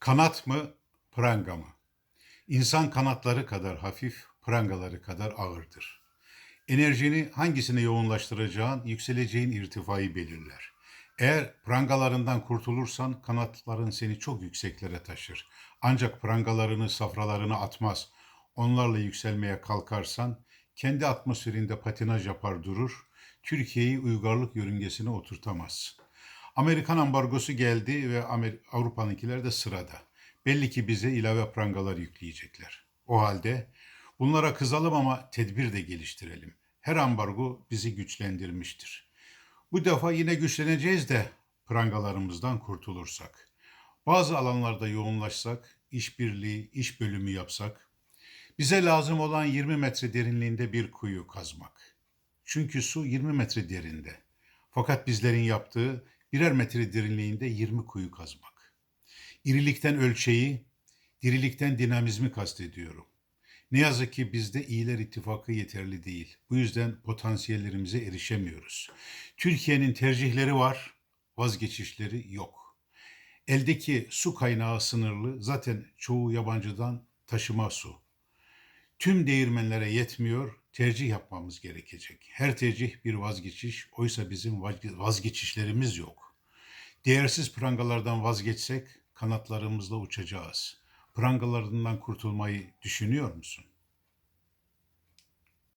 Kanat mı, pranga mı? İnsan kanatları kadar hafif, prangaları kadar ağırdır. Enerjini hangisine yoğunlaştıracağın, yükseleceğin irtifayı belirler. Eğer prangalarından kurtulursan kanatların seni çok yükseklere taşır. Ancak prangalarını, safralarını atmaz. Onlarla yükselmeye kalkarsan kendi atmosferinde patinaj yapar durur. Türkiye'yi uygarlık yörüngesine oturtamazsın. Amerikan ambargosu geldi ve Avrupa'nınkiler de sırada. Belli ki bize ilave prangalar yükleyecekler. O halde bunlara kızalım ama tedbir de geliştirelim. Her ambargo bizi güçlendirmiştir. Bu defa yine güçleneceğiz de prangalarımızdan kurtulursak. Bazı alanlarda yoğunlaşsak, işbirliği, iş bölümü yapsak, bize lazım olan 20 metre derinliğinde bir kuyu kazmak. Çünkü su 20 metre derinde. Fakat bizlerin yaptığı birer metre derinliğinde 20 kuyu kazmak. İrilikten ölçeği, dirilikten dinamizmi kastediyorum. Ne yazık ki bizde iyiler ittifakı yeterli değil. Bu yüzden potansiyellerimize erişemiyoruz. Türkiye'nin tercihleri var, vazgeçişleri yok. Eldeki su kaynağı sınırlı, zaten çoğu yabancıdan taşıma su. Tüm değirmenlere yetmiyor, tercih yapmamız gerekecek. Her tercih bir vazgeçiş, oysa bizim vazge- vazgeçişlerimiz yok. Değersiz prangalardan vazgeçsek kanatlarımızla uçacağız. Prangalarından kurtulmayı düşünüyor musun?